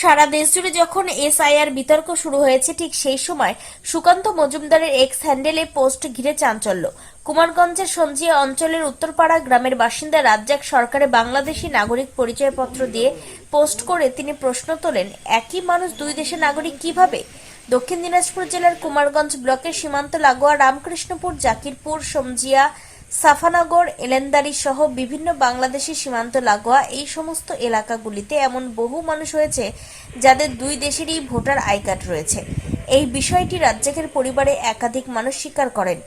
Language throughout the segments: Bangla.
সারা দেশ জুড়ে যখন এসআইআর বিতর্ক শুরু হয়েছে, ঠিক সেই সময় সুকান্ত মজুমদারের এক্স হ্যান্ডেলে পোস্ট ঘিরে চাঞ্চল্য। কুমারগঞ্জের সঞ্জিয়া অঞ্চলের উত্তরপাড়া গ্রামের বাসিন্দা রাজ্জাক সরকারে বাংলাদেশি নাগরিক পরিচয়পত্র দিয়ে পোস্ট করে তিনি প্রশ্ন তোলেন, একই মানুষ দুই দেশের নাগরিক কীভাবে? দক্ষিণ দিনাজপুর জেলার কুমারগঞ্জ ব্লকের সীমান্ত লাগোয়া রামকৃষ্ণপুর, জাকিরপুর সমজিয়া সাফানগর, এলেন্দারি সহ বিভিন্ন বাংলাদেশি সীমান্ত লাগোয়া এই সমস্ত এলাকাগুলিতে এমন বহু মানুষ হয়েছে যাদের দুই দেশেরই ভোটার আই কার্ড রয়েছে। এই বিষয়টি রাজ্জাকের পরিবারে একাধিক মানুষ স্বীকার করেন।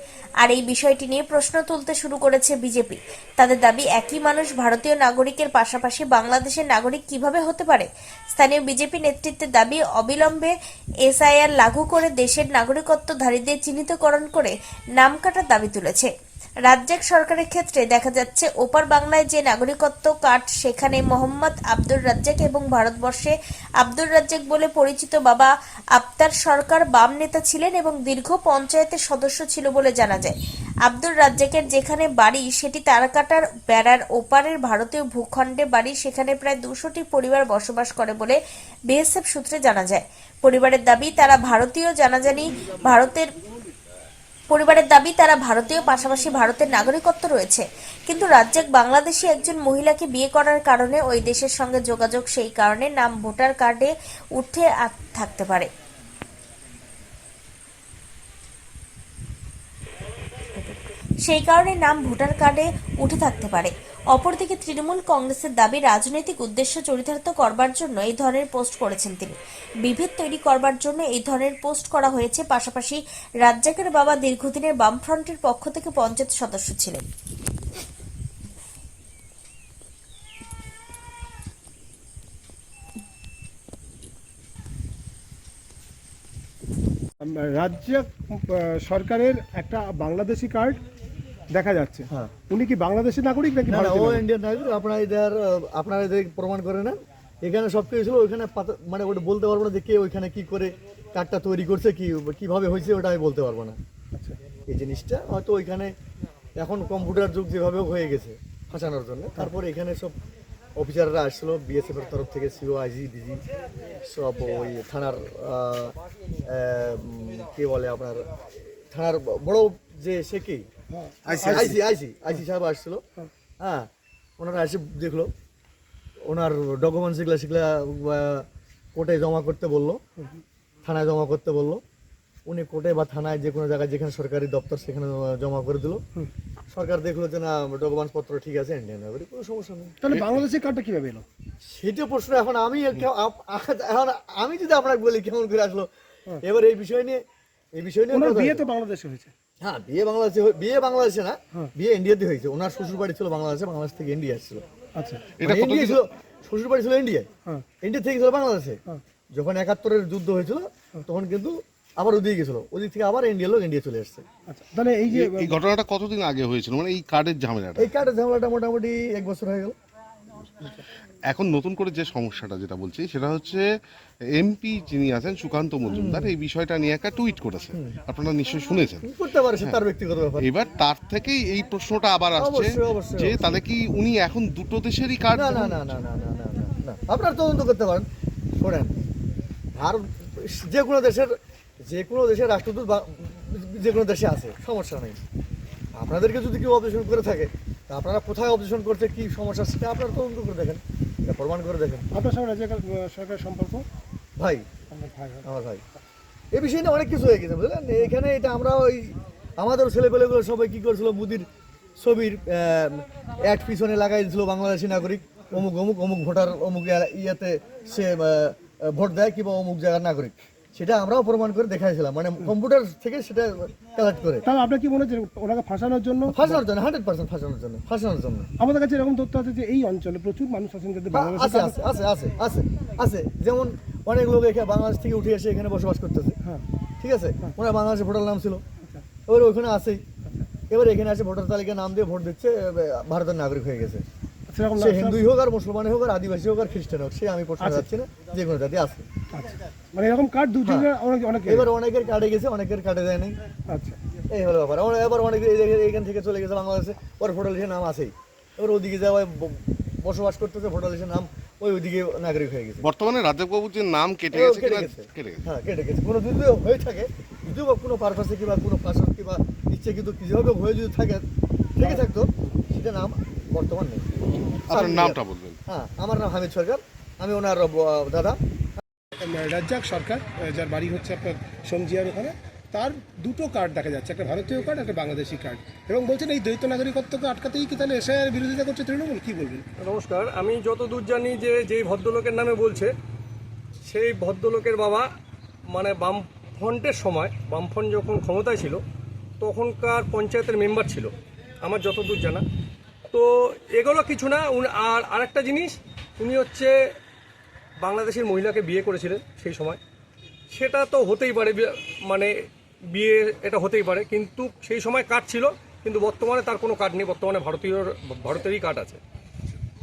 আর এই বিষয়টি নিয়ে প্রশ্ন তুলতে শুরু করেছে বিজেপি। তাদের দাবি, একই মানুষ ভারতীয় নাগরিকের পাশাপাশি বাংলাদেশের নাগরিক কীভাবে হতে পারে? স্থানীয় বিজেপি নেতৃত্বের দাবি, অবিলম্বে এসআইআর লাগু করে দেশের নাগরিকত্বধারীদের চিহ্নিতকরণ করে নাম কাটার দাবি তুলেছে। রাজ্জাক সরকারের ক্ষেত্রে দেখা যাচ্ছে, ওপার বাংলায় যে নাগরিকত্ব কার্ড, সেখানে মোহাম্মদ আব্দুর রাজ্জাক এবং ভারতবর্ষে আব্দুর রাজ্জাক বলে পরিচিত বাবা আফতার সরকার বাম নেতা ছিলেন এবং দীর্ঘ পঞ্চায়েতের সদস্য ছিল বলে জানা যায়। আব্দুর রাজ্জাকের যেখানে বাড়ি, সেটি তারাকাটার বেড়ার ওপারের ভারতীয় ভূখণ্ডে বাড়ি, সেখানে প্রায় দুশোটি পরিবার বসবাস করে বলে বিএসএফ সূত্রে জানা যায়। পরিবারের দাবি, তারা ভারতীয় জানাজানি ভারতের পরিবারের দাবি, তারা ভারতীয়, পাশাপাশি ভারতের নাগরিকত্ব রয়েছে। কিন্তু রাজ্জাক বাংলাদেশি একজন মহিলাকে বিয়ে করার কারণে ওই দেশের সঙ্গে যোগাযোগ সেই কারণে নাম ভোটার কার্ডে উঠে থাকতে পারে। সেই কারণে নাম ভোটার কার্ডে উঠে থাকতে পারে। অপরদিকে তৃণমূল কংগ্রেসের দাবি, রাজনৈতিক উদ্দেশ্য চরিতার্থ করবার জন্য এই ধরনের পোস্ট করেছেন তিনি। বিভেদ তৈরি করবার জন্য এই ধরনের পোস্ট করা হয়েছে, পাশাপাশি রাজ্জাকের বাবা দীর্ঘদিনের বামফ্রন্টের পক্ষ থেকে পঞ্চায়েত সদস্য ছিলেন। রাজ্য সরকারের একটা বাংলাদেশি কার্ড দেখা যাচ্ছে। হ্যাঁ। উনি কি বাংলাদেশের নাগরিক নাকি ও ইন্ডিয়ান নাগরিক আপনারা এদের আপনারা এদের প্রমাণ করে না এখানে সব কিছু ছিল ওইখানে মানে ওটা বলতে পারব না যে কে ওইখানে কি করে কার্ডটা তৈরি করছে কি কীভাবে হয়েছে ওটা আমি বলতে পারব না। আচ্ছা। এই জিনিসটা হয়তো ওইখানে এখন কম্পিউটার যুগ যেভাবে হয়ে গেছে ফাঁসানোর জন্য। তারপর এখানে সব অফিসাররা আসছিল বিএসএফ এর তরফ থেকে সিও আইজি ডিজি সব ওই থানার কে বলে আপনার থানার বড় যে সে কি? আইসি আইসি আইসি। সাহেব আসছিল। হ্যাঁ ওনারা এসে দেখল। ওনার ডকুমেন্টস এগুলো সেগুলা কোর্টে জমা করতে বলল থানায় জমা করতে বলল। উনি কোর্টে বা থানায় যে কোনো জায়গায় যেখানে সরকারি দপ্তর সেখানে জমা করে দিল। সরকার দেখল যে না ডকুমেন্টস পত্র ঠিক আছে ইন্ডিয়ান নাগরিক কোনো সমস্যা নেই। তাহলে বাংলাদেশি কার্ডটা কীভাবে এলো? সেটা প্রশ্ন এখন আমি এখন আমি যদি আপনাকে বলি কেমন করে আসলো এবার এই বিষয় নিয়ে এই বিষয় নিয়ে বিয়ে তো বাংলাদেশে হয়েছে। হ্যাঁ বিয়ে বাংলাদেশে হয়ে- বিয়ে বাংলাদেশে না বিয়ে ইন্ডিয়াতে হয়েছে। ওনার শ্বশুর বাড়ি ছিল বাংলাদেশে বাংলাদেশ থেকে ইন্ডিয়া এসেছিল। আচ্ছা। মানে ইন্ডিয়া ছিল শ্বশুর বাড়ি ছিল ইন্ডিয়ায় হ্যাঁ। ইন্ডিয়া থেকে ছিল বাংলাদেশে। হ্যাঁ। যখন একাত্তরের যুদ্ধ হয়েছিল তখন কিন্তু আবার ওদিকে গেছিল। ওদিক থেকে আবার ইন্ডিয়া লোক ইন্ডিয়া চলে আসছে। আচ্ছা তাহলে এই যে এই ঘটনাটা কতদিন আগে হয়েছিল? মানে এই কার্ডের ঝামেলাটা? এই কার্ডের ঝামেলাটা মোটামুটি এক বছর হয়ে গেল। এখন নতুন করে যে সমস্যাটা যেটা বলছি সেটা হচ্ছে এমপি যিনি আছেন সুকান্ত মজুমদার এই বিষয়টা নিয়ে একটা টুইট করেছে আপনারা নিশ্চয়ই শুনেছেন। করতে পারে হ্যাঁ। তার ব্যক্তিগত ব্যাপার। এবার তার থেকেই এই প্রশ্নটা আবার আসছে যে তাহলে কি উনি এখন দুটো দেশেরই কাজ না না না না না না না আপনারা তদন্ত করতে পারেন। শোনেন ভারত যে কোনো দেশের যে কোনো দেশের রাষ্ট্রদূত যে কোনো দেশে আছে সমস্যা নেই। আপনাদেরকে যদি কেউ অপারেশন করে থাকে তা আপনারা কোথায় অপারেশন করছে কী সমস্যা সেটা আপনারা তদন্ত করে দেখেন। প্রমাণ করে দেখেন। আপনার সঙ্গে রাজ্য সরকারের সম্পর্ক? ভাই আমার ভাই। এ বিষয়ে নিয়ে অনেক কিছু হয়ে গেছে বুঝলেন? এখানে এটা আমরা ওই আমাদের ছেলেপেলেগুলো সবাই কী করেছিল? মুদির ছবির অ্যাড পিছনে লাগাই দিয়েছিল বাংলাদেশি নাগরিক। অমুক অমুক অমুক ভোটার অমুক ইয়েতে সে ভোট দেয় কিংবা অমুক জায়গার নাগরিক। সেটা আমরাও প্রমাণ করে দেখাইছিলাম। মানে কম্পিউটার থেকে সেটা কালেক্ট করে। তাহলে আপনার কি মনে হচ্ছে ওনাকে ফাঁসানোর জন্য? ফাঁসানোর জন্য হান্ড্রেড পার্সেন্ট ফাঁসানোর জন্য ফাঁসানোর জন্য। আমাদের কাছে এরকম তথ্য আছে যে এই অঞ্চলে প্রচুর মানুষ আছেন যাদের হ্যাঁ, আছে আছে আছে আছে আছে আছে। যেমন অনেক লোক এখানে বাংলাদেশ থেকে উঠে এসে এখানে বসবাস করতেছে। হ্যাঁ। ঠিক আছে? ওনার বাংলাদেশে ভোটার নাম ছিল। এবার ওখানে আসেই এবার এখানে আসে ভোটার তালিকায় নাম দিয়ে ভোট দিচ্ছে ভারতের নাগরিক হয়ে গেছে। সে হিন্দুই হোক আর মুসলমান হোক আর আদিবাসী হোক আর খ্রিস্টান হোক সে আমি প্রশ্ন যাচ্ছি না যে কোনো জাতি আছে। আচ্ছা। মানে এরকম কার্ড দু অনেক অনেক এবার অনেকের কার্ডে গেছে অনেকের কার্ডে দেয় নাই আচ্ছা। এই হলো ব্যাপার। আবার- এবার অনেকে এই যে এখান থেকে চলে গেছে বাংলাদেশে ওর ভোটার লিস্টে নাম আছেই। এবার ওদিকে যাওয়ায় বসবাস করতেছে ভোটার লিস্টে নাম ওই ওইদিকে নাগরিক হয়ে গেছে। বর্তমানে রাজ্জাকবাবুর যে নাম কেটে গেছে কেটে গেছে। কেটে গেছে। হ্যাঁ কেটে গেছে। কোনো যদি হয়ে থাকে। যদিও বা কোনো পারপাসে কিংবা কোনো পাশে কিংবা ইচ্ছে কিন্তু যেভাবে হয়ে যদি থাকে থেকে থাকতো সেটা নাম বর্তমান নেই। আপনার নামটা বলবেন। হ্যাঁ আমার নাম হামিদ সরকার আমি ওনার দাদা। রাজ্জাক সরকার যার বাড়ি হচ্ছে আপনার সঞ্জিয়ার ওখানে তার দুটো কার্ড দেখা যাচ্ছে একটা ভারতীয় কার্ড একটা বাংলাদেশি কার্ড এবং বলছেন এই দ্বৈত নাগরিকত্বকে আটকাতেই কি তাহলে এসআইআর বিরোধিতা করছে তৃণমূল? কি বলবেন? নমস্কার আমি যতদূর জানি যে যেই ভদ্রলোকের নামে বলছে সেই ভদ্রলোকের বাবা মানে বামফ্রন্টের সময় বামফ্রন্ট যখন ক্ষমতায় ছিল তখনকার পঞ্চায়েতের মেম্বার ছিল আমার যতদূর জানা। তো এগুলো কিছু না আর আরেকটা জিনিস উনি হচ্ছে বাংলাদেশের মহিলাকে বিয়ে করেছিলেন সেই সময়। সেটা তো হতেই পারে মানে বিয়ে এটা হতেই পারে কিন্তু সেই সময় কার্ড ছিল কিন্তু বর্তমানে তার কোনো কার্ড নেই বর্তমানে ভারতীয় ভারতেরই কার্ড আছে।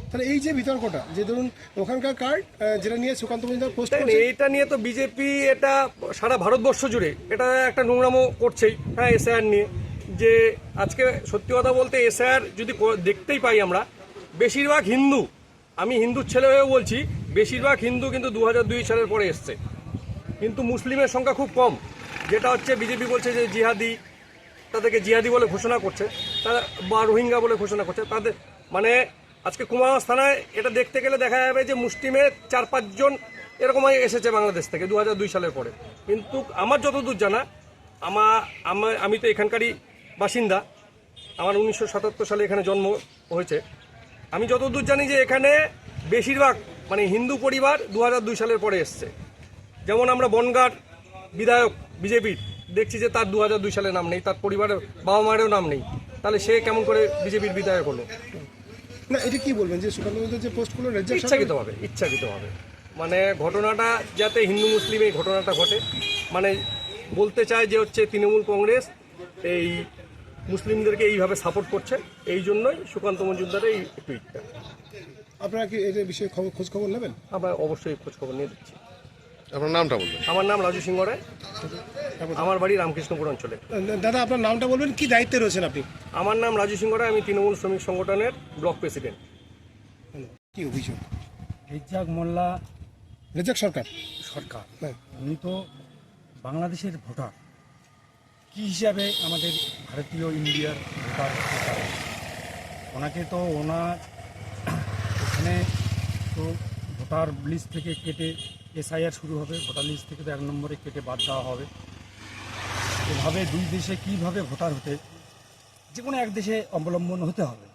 তাহলে এই যে বিতর্কটা যে ধরুন ওখানকার কার্ড যেটা নিয়ে সুকান্ত মজুমদার পোস্ট এটা নিয়ে তো বিজেপি এটা সারা ভারতবর্ষ জুড়ে এটা একটা নোংরামো করছেই হ্যাঁ এসআইআর নিয়ে। যে আজকে সত্যি কথা বলতে এসআইআর যদি দেখতেই পাই আমরা, বেশিরভাগ হিন্দু, আমি হিন্দুর ছেলে হয়েও বলছি, বেশিরভাগ হিন্দু কিন্তু দু সালের পরে এসছে। কিন্তু মুসলিমের সংখ্যা খুব কম, যেটা হচ্ছে বিজেপি বলছে যে জিহাদি, তাদেরকে জিহাদি বলে ঘোষণা করছে তারা বা রোহিঙ্গা বলে ঘোষণা করছে, তাদের মানে আজকে কুমারগঞ্জ থানায় এটা দেখতে গেলে দেখা যাবে যে মুসলিমের চার পাঁচজন এরকম এসেছে বাংলাদেশ থেকে দু সালের পরে। কিন্তু আমার যতদূর জানা আমার আমি তো এখানকারই বাসিন্দা। আমার উনিশশো সাতাত্তর সালে এখানে জন্ম হয়েছে। আমি যতদূর জানি যে এখানে বেশিরভাগ মানে হিন্দু পরিবার দু দুই সালের পরে এসছে। যেমন আমরা বনগার বিধায়ক বিজেপির দেখছি যে তার দু দুই সালে নাম নেই তার পরিবারের বাবা মায়েরও নাম নেই। তাহলে সে কেমন করে বিজেপির বিধায়ক হলো? না এটা কি বলবেন যে সুকান্ত মজুমদার যে পোস্ট করল ইচ্ছাকৃতভাবে ইচ্ছাকৃতভাবে। মানে ঘটনাটা যাতে হিন্দু মুসলিম এই ঘটনাটা ঘটে মানে বলতে চায় যে হচ্ছে তৃণমূল কংগ্রেস এই মুসলিমদেরকে এইভাবে সাপোর্ট করছে। এই জন্যই সুকান্ত মজুমদারের এই টুইটটা আপনারা কি এর বিষয়ে খবর খোঁজ খবর নেবেন? আমরা অবশ্যই খোঁজ খবর নিয়ে দিচ্ছি আপনার নামটা বলবেন। আমার নাম রাজু সিংহ রায় আমার বাড়ি রামকৃষ্ণপুর অঞ্চলে। দাদা আপনার নামটা বলবেন? কি দায়িত্বে রয়েছেন আপনি? আমার নাম রাজু সিংহ রায় আমি তৃণমূল শ্রমিক সংগঠনের ব্লক প্রেসিডেন্ট। কি অভিযোগ? রেজ্জাক মোল্লা রাজ্জাক সরকার? সরকার। হ্যাঁ। উনি তো বাংলাদেশের ভোটার। কি হিসাবে আমাদের ভারতীয় ইন্ডিয়ার ভোটার ওনাকে তো ওনার এখানে তো ভোটার লিস্ট থেকে কেটে এসআইআর শুরু হবে, ভোটার লিস্ট থেকে তো এক নম্বরে কেটে বাদ দেওয়া হবে। এভাবে দুই দেশে কীভাবে ভোটার হতে, যে কোনো এক দেশে অবলম্বন হতে হবে।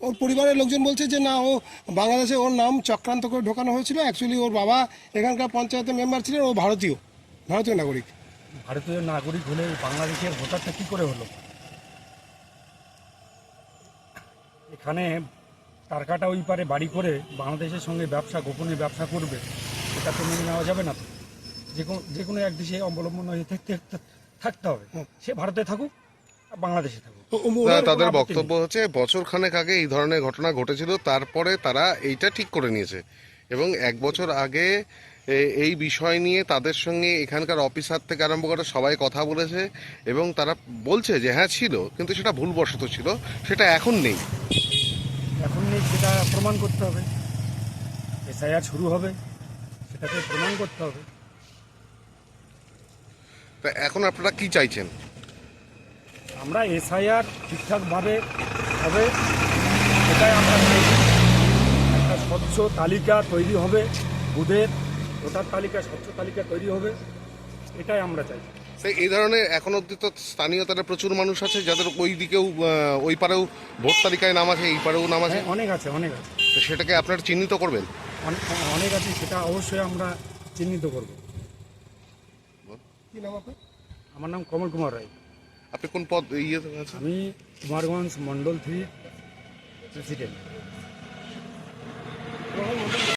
ওর পরিবারের লোকজন বলছে যে না, ও বাংলাদেশে ওর নাম চক্রান্ত করে ঢোকানো হয়েছিল। অ্যাকচুয়ালি ওর বাবা এখানকার পঞ্চায়েতের মেম্বার ছিলেন, ও ভারতীয় ভারতীয় নাগরিক। ভারতীয় নাগরিক হলে বাংলাদেশের ভোটারটা কি করে হলো? এখানে টারকাটা ওই পারে বাড়ি করে বাংলাদেশের সঙ্গে ব্যবসা গোপনে ব্যবসা করবে এটা তো মেনে নেওয়া যাবে না তো। যে কোনো যে কোনো এক দেশে অবলম্বন হয়ে থাকতে থাকতে হবে। সে ভারতে থাকুক আর বাংলাদেশে থাকুক। তাদের বক্তব্য হচ্ছে বছর খানেক আগে এই ধরনের ঘটনা ঘটেছিল তারপরে তারা এইটা ঠিক করে নিয়েছে। এবং এক বছর আগে এই বিষয় নিয়ে তাদের সঙ্গে এখানকার অফিসার থেকে আরম্ভ করে সবাই কথা বলেছে এবং তারা বলছে যে হ্যাঁ ছিল কিন্তু সেটা ভুলবশত ছিল সেটা এখন নেই। এখন নেই সেটা প্রমাণ করতে হবে। এসআইআর শুরু হবে সেটাকে প্রমাণ করতে হবে। তা এখন আপনারা কি চাইছেন? আমরা এসআইআর ঠিকঠাকভাবে হবে সেটাই আমরা একটা স্বচ্ছ তালিকা তৈরি হবে বুধের ভোটার তালিকা স্বচ্ছ তালিকা তৈরি হবে। এটাই আমরা চাই। তো এই ধরনের এখন অব্দি তো স্থানীয় তারা প্রচুর মানুষ আছে যাদের ওই দিকেও ওই পারেও ভোট তালিকায় নাম আছে এই পারেও নাম আছে। হ্যাঁ অনেক আছে অনেক আছে। তো সেটাকে আপনারা চিহ্নিত করবেন? অনেক আছে সেটা অবশ্যই আমরা চিহ্নিত করব। কি নাম আপনার? আমার নাম কমল কুমার রায়। আপনি কোন পদ ইয়ে আমি কুমারগঞ্জ মণ্ডল থ্রি প্রেসিডেন্ট। মন্ডল